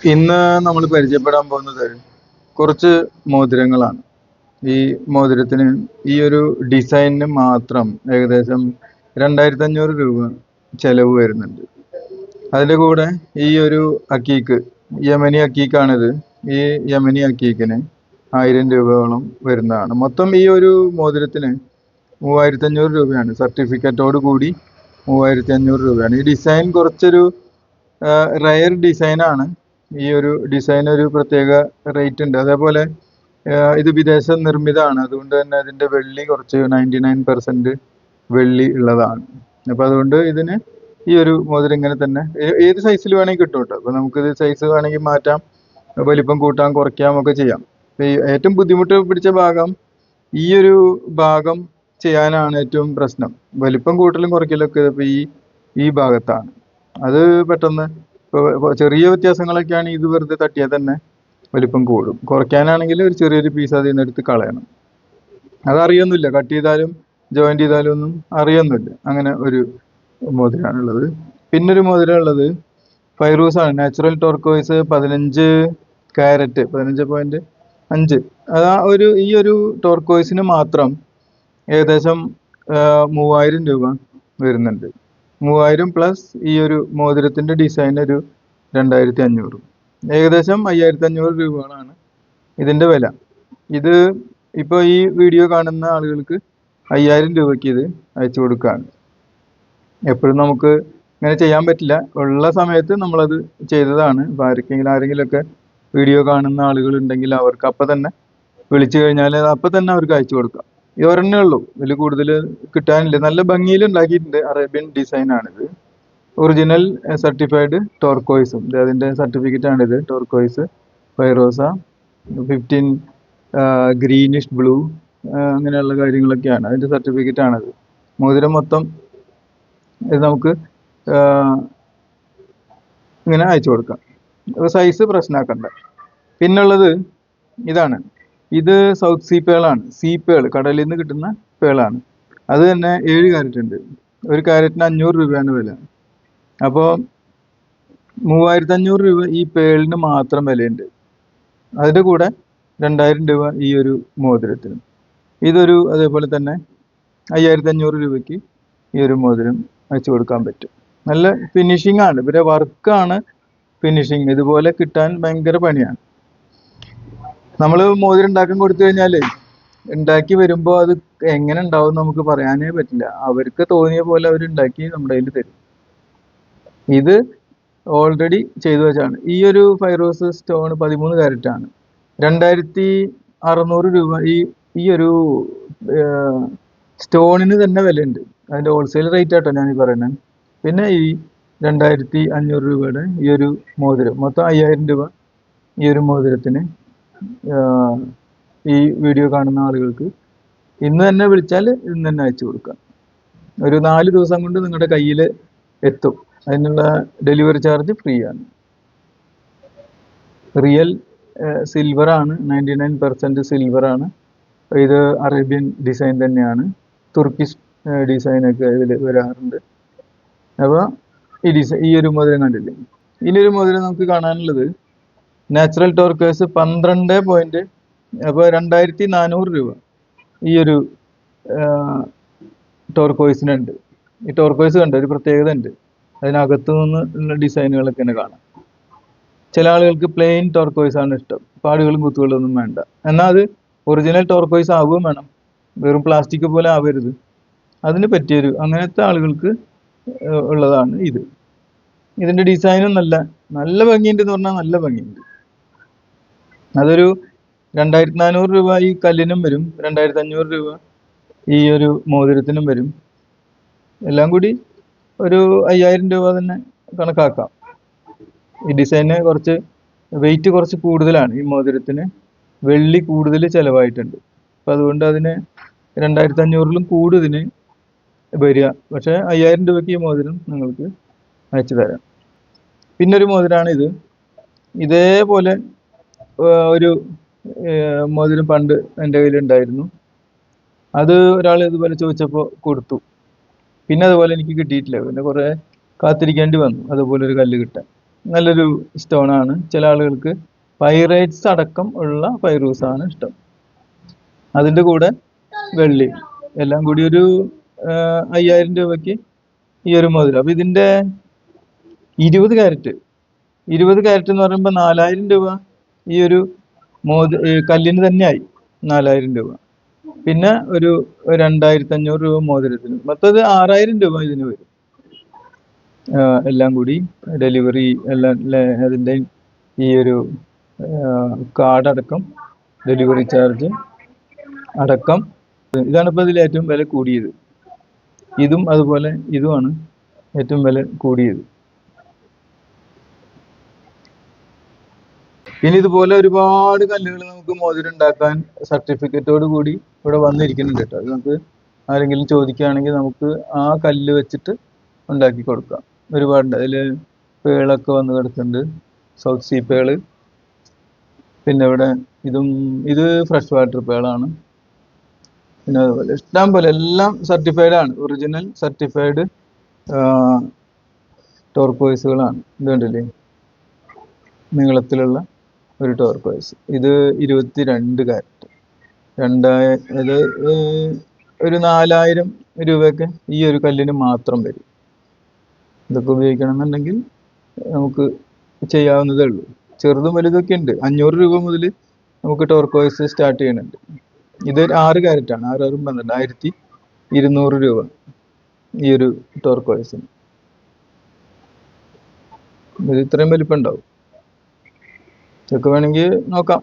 ഇന്ന് നമ്മൾ പരിചയപ്പെടാൻ പോകുന്നത് കുറച്ച് മോതിരങ്ങളാണ്. ഈ മോതിരത്തിന് ഈ ഒരു ഡിസൈനിന് മാത്രം ഏകദേശം രണ്ടായിരത്തി അഞ്ഞൂറ് രൂപ ചെലവ് വരുന്നുണ്ട്. അതിന്റെ കൂടെ ഈ ഒരു അക്കീക്ക് യമനി അക്കീക്കാണിത്. ഈ യമനി അക്കീക്കിന് ആയിരം രൂപയോളം വരുന്നതാണ്. മൊത്തം ഈ ഒരു മോതിരത്തിന് മൂവായിരത്തി അഞ്ഞൂറ് രൂപയാണ്. സർട്ടിഫിക്കറ്റോട് കൂടി മൂവായിരത്തി അഞ്ഞൂറ് രൂപയാണ്. ഈ ഡിസൈൻ കുറച്ചൊരു റയർ ഡിസൈനാണ്. ഈ ഒരു ഡിസൈൻ ഒരു പ്രത്യേക റേറ്റ് ഉണ്ട്. അതേപോലെ ഇത് വിദേശ നിർമ്മിതമാണ്. അതുകൊണ്ട് തന്നെ അതിന്റെ വെള്ളി കുറച്ച് നയന്റി നയൻ പെർസെന്റ് വെള്ളി ഉള്ളതാണ്. അപ്പോൾ അതുകൊണ്ട് ഇതിന് ഈ ഒരു മോതിരം ഇങ്ങനെ തന്നെ ഏത് സൈസിൽ വേണമെങ്കിൽ കിട്ടും കേട്ടോ അപ്പോൾ നമുക്കിത് സൈസ് വേണമെങ്കിൽ മാറ്റാം വലിപ്പം കൂട്ടാം കുറയ്ക്കാം ഒക്കെ ചെയ്യാം. ഏറ്റവും ബുദ്ധിമുട്ട് പിടിച്ച ഭാഗം ഈ ഒരു ഭാഗം ചെയ്യാനാണ് ഏറ്റവും പ്രശ്നം. വലിപ്പം കൂട്ടലും കുറയ്ക്കലൊക്കെ ഇപ്പോൾ ഈ ഈ ഭാഗത്താണ്. അത് പെട്ടെന്ന് ഇപ്പോൾ ചെറിയ വ്യത്യാസങ്ങളൊക്കെയാണ് ഇത് വെറുതെ തട്ടിയാൽ തന്നെ വലിപ്പം കൂടും. കുറയ്ക്കാനാണെങ്കിൽ ഒരു ചെറിയൊരു പീസ് അതിൽ നിന്ന് എടുത്ത് കളയണം. അതറിയൊന്നുമില്ല. കട്ട് ചെയ്താലും ജോയിന്റ് ചെയ്താലും ഒന്നും അറിയൊന്നുമില്ല. അങ്ങനെ ഒരു മോതിരമാണുള്ളത് പിന്നൊരു ഫൈറൂസ് ആണ് നാച്ചുറൽ ടോർക്കോയ്സ് പതിനഞ്ച് ക്യാരറ്റ് പതിനഞ്ച് പോയിന്റ് അഞ്ച്. അതാ ഒരു ഈ ഒരു ടോർക്കോയ്സിന് മാത്രം ഏകദേശം മൂവായിരം രൂപ വരുന്നുണ്ട്. മൂവായിരം പ്ലസ് ഈ ഒരു മോതിരത്തിന്റെ ഡിസൈൻ ഒരു രണ്ടായിരത്തി അഞ്ഞൂറ് ഏകദേശം അയ്യായിരത്തി അഞ്ഞൂറ് രൂപകളാണ് ഇതിന്റെ വില. ഇത് ഇപ്പോൾ ഈ വീഡിയോ കാണുന്ന ആളുകൾക്ക് അയ്യായിരം രൂപയ്ക്ക് ഇത് അയച്ചു കൊടുക്കുകയാണ് എപ്പോഴും നമുക്ക് ഇങ്ങനെ ചെയ്യാൻ പറ്റില്ല. ഉള്ള സമയത്ത് നമ്മളത് ചെയ്തതാണ്. ഇപ്പോൾ ആർക്കെങ്കിലും ആരെങ്കിലുമൊക്കെ വീഡിയോ കാണുന്ന ആളുകൾ ഉണ്ടെങ്കിൽ അവർക്ക് അപ്പം തന്നെ വിളിച്ചു കഴിഞ്ഞാൽ അപ്പം തന്നെ അവർക്ക് അയച്ചു കൊടുക്കാം. ഈ ഒരെണ്ണേ ഉള്ളൂ. ഇതിൽ കൂടുതൽ കിട്ടാനില്ല. നല്ല ഭംഗിയിൽ ഉണ്ടാക്കിയിട്ടുണ്ട് അറേബ്യൻ ആണിത് ഒറിജിനൽ സർട്ടിഫൈഡ് ടോർക്കോയ്സും അതിന്റെ ആണിത്. ടോർക്കോയ്സ് ഫൈറോസ ഫിഫ്റ്റീൻ ഗ്രീനിഷ് ബ്ലൂ അങ്ങനെയുള്ള കാര്യങ്ങളൊക്കെയാണ്. അതിന്റെ സർട്ടിഫിക്കറ്റ് ആണത്. മോതിരം മൊത്തം ഇത് നമുക്ക് ഇങ്ങനെ അയച്ചു കൊടുക്കാം. സൈസ് പ്രശ്നമാക്കണ്ട പിന്നുള്ളത് ഇതാണ്. ഇത് സൗത്ത് സീ പേളാണ് സീ പേൾ കടലിൽ നിന്ന് കിട്ടുന്ന പേളാണ് അത് തന്നെ ഏഴ് കാരറ്റ് ഉണ്ട്. ഒരു കാരറ്റിന് അഞ്ഞൂറ് രൂപയാണ് വില. അപ്പോൾ മൂവായിരത്തി അഞ്ഞൂറ് രൂപ ഈ പേളിന് മാത്രം വിലയുണ്ട്. അതിന്റെ കൂടെ രണ്ടായിരം രൂപ ഈ ഒരു മോതിരത്തിന്. ഇതൊരു അതേപോലെ തന്നെ അയ്യായിരത്തി അഞ്ഞൂറ് രൂപയ്ക്ക് ഈ ഒരു മോതിരം അയച്ചു കൊടുക്കാൻ പറ്റും. നല്ല ഫിനിഷിംഗ് ആണ്. ഇവരെ വർക്കാണ് ഫിനിഷിങ് ഇതുപോലെ കിട്ടാൻ ഭയങ്കര പണിയാണ്. നമ്മൾ മോതിരം ഉണ്ടാക്കാൻ കൊടുത്തു കഴിഞ്ഞാൽ ഉണ്ടാക്കി വരുമ്പോൾ അത് എങ്ങനെ ഉണ്ടാവും നമുക്ക് പറയാനേ പറ്റില്ല. അവർക്ക് തോന്നിയ പോലെ അവർ ഉണ്ടാക്കി നമ്മുടെ കയ്യിൽ തരും. ഇത് ഓൾറെഡി ചെയ്തു വെച്ചാണ്. ഈ ഒരു ഫൈറോസ് സ്റ്റോൺ പതിമൂന്ന് കാരറ്റ് ആണ്. രണ്ടായിരത്തി അറുന്നൂറ് രൂപ ഈ ഈ ഒരു സ്റ്റോണിന് തന്നെ വിലയുണ്ട്. അതിന്റെ ഹോൾസെയിൽ റേറ്റ് ആട്ടോ ഞാൻ ഈ പറയുന്നത് പിന്നെ ഈ രണ്ടായിരത്തി അഞ്ഞൂറ് രൂപയുടെ ഈ ഒരു മോതിരം. മൊത്തം അയ്യായിരം രൂപ ഈ ഒരു മോതിരത്തിന് ഈ വീഡിയോ കാണുന്ന ആളുകൾക്ക് ഇന്ന് തന്നെ വിളിച്ചാൽ ഇന്ന് തന്നെ അയച്ചു കൊടുക്കാം. ഒരു നാല് ദിവസം കൊണ്ട് നിങ്ങളുടെ കയ്യിൽ എത്തും. അതിനുള്ള ഡെലിവറി ചാർജ് ഫ്രീ ആണ്. റിയൽ സിൽവർ ആണ്. നയന്റി നയൻ പെർസെന്റ് സിൽവർ ആണ്. ഇത് അറേബ്യൻ ഡിസൈൻ തന്നെയാണ്. തുർക്കിഷ് ഡിസൈനൊക്കെ ഇതിൽ വരാറുണ്ട്. അപ്പോൾ ഈ ഡിസൈൻ ഈ ഒരു മോതിരം കണ്ടില്ലേ? ഇനി ഒരു മോതിരം നമുക്ക് കാണാനുള്ളത് നാച്ചുറൽ ടോർക്കേഴ്സ് പന്ത്രണ്ട് പോയിന്റ് അപ്പോൾ രണ്ടായിരത്തി നാനൂറ് രൂപ ഈ ഒരു ടോർക്കോയ്സിനുണ്ട് ഈ ടോർക്കോയ്സ് കണ്ട്? ഒരു പ്രത്യേകത ഉണ്ട്. അതിനകത്തു നിന്ന് ഡിസൈനുകളൊക്കെ തന്നെ കാണാം. ചില ആളുകൾക്ക് പ്ലെയിൻ ടോർക്കോയ്സ് ആണ് ഇഷ്ടം. പാടുകളും കുത്തുകളും ഒന്നും വേണ്ട. എന്നാൽ അത് ഒറിജിനൽ ടോർക്കോയ്സ് ആവുകയും വേണം. വെറും പ്ലാസ്റ്റിക് പോലെ ആവരുത്. അതിന് പറ്റിയൊരു അങ്ങനത്തെ ആളുകൾക്ക് ഉള്ളതാണ് ഇത്. ഇതിന്റെ ഡിസൈനും നല്ല നല്ല ഭംഗിയുണ്ട് എന്ന് പറഞ്ഞാൽ നല്ല ഭംഗിയുണ്ട്. അതൊരു രണ്ടായിരത്തി നാനൂറ് രൂപ ഈ കല്ലിനും വരും രണ്ടായിരത്തി അഞ്ഞൂറ് രൂപ ഈ ഒരു മോതിരത്തിനും വരും. എല്ലാം കൂടി ഒരു അയ്യായിരം രൂപ തന്നെ കണക്കാക്കാം. ഈ ഡിസൈന് കുറച്ച് വെയിറ്റ് കുറച്ച് കൂടുതലാണ് ഈ മോതിരത്തിന്. വെള്ളി കൂടുതൽ ചിലവായിട്ടുണ്ട്. അപ്പം അതുകൊണ്ട് അതിന് രണ്ടായിരത്തി അഞ്ഞൂറിലും കൂടുതലിന് വരിക. പക്ഷേ അയ്യായിരം രൂപയ്ക്ക് ഈ മോതിരം നിങ്ങൾക്ക് അയച്ചു തരാം. പിന്നൊരു മോതിരമാണ് ഇത് ഇതേപോലെ ഒരു മോതിരം പണ്ട് എന്റെ കയ്യിലുണ്ടായിരുന്നു. അത് ഒരാൾ ഇതുപോലെ ചോദിച്ചപ്പോൾ കൊടുത്തു. പിന്നെ അതുപോലെ എനിക്ക് കിട്ടിയിട്ടില്ല. പിന്നെ കുറേ കാത്തിരിക്കേണ്ടി വന്നു. അതുപോലെ ഒരു കല്ല് കിട്ടാൻ. നല്ലൊരു സ്റ്റോണാണ് ചില ആളുകൾക്ക് പൈറേറ്റ്സ് അടക്കം ഉള്ള പൈറൂസ് ആണ് ഇഷ്ടം. അതിന്റെ കൂടെ വെള്ളി. എല്ലാം കൂടി ഒരു അയ്യായിരം രൂപയ്ക്ക് ഈ ഒരു മോതിരം. അപ്പം ഇതിന്റെ ഇരുപത് ക്യാരറ്റ് ഇരുപത് ക്യാരറ്റ് എന്ന് പറയുമ്പോൾ നാലായിരം രൂപ ഈ ഒരു മോതി കല്ലിന് തന്നെയായി നാലായിരം രൂപ. പിന്നെ ഒരു രണ്ടായിരത്തി അഞ്ഞൂറ് രൂപ മോതിരത്തിന്. മൊത്തത് ആറായിരം രൂപ ഇതിന് വരും. എല്ലാം കൂടി ഡെലിവറി എല്ലാം അതിന്റെ ഈ ഒരു കാർഡ് അടക്കം ഡെലിവറി ചാർജ് അടക്കം. ഇതാണ് ഇപ്പോൾ ഇതിൽ ഏറ്റവും വില കൂടിയത്. ഇതും അതുപോലെ ഇതുമാണ് ഏറ്റവും വില കൂടിയത്. ഇനി ഇതുപോലെ ഒരുപാട് കല്ലുകൾ നമുക്ക് മോതിരം ഉണ്ടാക്കാൻ സർട്ടിഫിക്കറ്റോട് കൂടി ഇവിടെ വന്നിരിക്കുന്നുണ്ട് കേട്ടോ. അത് നമുക്ക് ആരെങ്കിലും ചോദിക്കുകയാണെങ്കിൽ നമുക്ക് ആ കല്ല് വെച്ചിട്ട് ഉണ്ടാക്കി കൊടുക്കാം. ഒരുപാടുണ്ട്. അതിൽ പേളൊക്കെ വന്ന് കിടക്കുന്നുണ്ട്. South sea pearl. പിന്നെ ഇവിടെ ഇതും ഇത് ഫ്രഷ് വാട്ടർ പേളാണ്. പിന്നെ അതുപോലെ ഇഷ്ടം പോലെ എല്ലാം സർട്ടിഫൈഡ് ആണ്. ഒറിജിനൽ സർട്ടിഫൈഡ് ടോർക്കോയിസുകളാണ് ഇത് കണ്ടില്ലേ? നീളത്തിലുള്ള ഒരു ടോർക്കോയ്സ് ഇത് ഇരുപത്തി രണ്ട് കാരറ്റ് രണ്ടായ ഇത് ഒരു നാലായിരം രൂപയൊക്കെ ഈ ഒരു കല്ലിന് മാത്രം വരും. ഇതൊക്കെ ഉപയോഗിക്കണമെന്നുണ്ടെങ്കിൽ നമുക്ക് ചെയ്യാവുന്നതേ ഉള്ളൂ. ചെറുതും വലുതൊക്കെ ഉണ്ട്. അഞ്ഞൂറ് രൂപ മുതൽ നമുക്ക് ടോർക്കോയ്സ് സ്റ്റാർട്ട് ചെയ്യുന്നുണ്ട്. ഇത് ആറ് കാരറ്റാണ് ആറും പന്ത്രണ്ട്. ആയിരത്തി ഇരുന്നൂറ് രൂപ ഈ ഒരു ടോർക്കോയ്സിന് ഇത് ഇത്രയും വലിപ്പം ഉണ്ടാവും. ഇതൊക്കെ വേണമെങ്കിൽ നോക്കാം.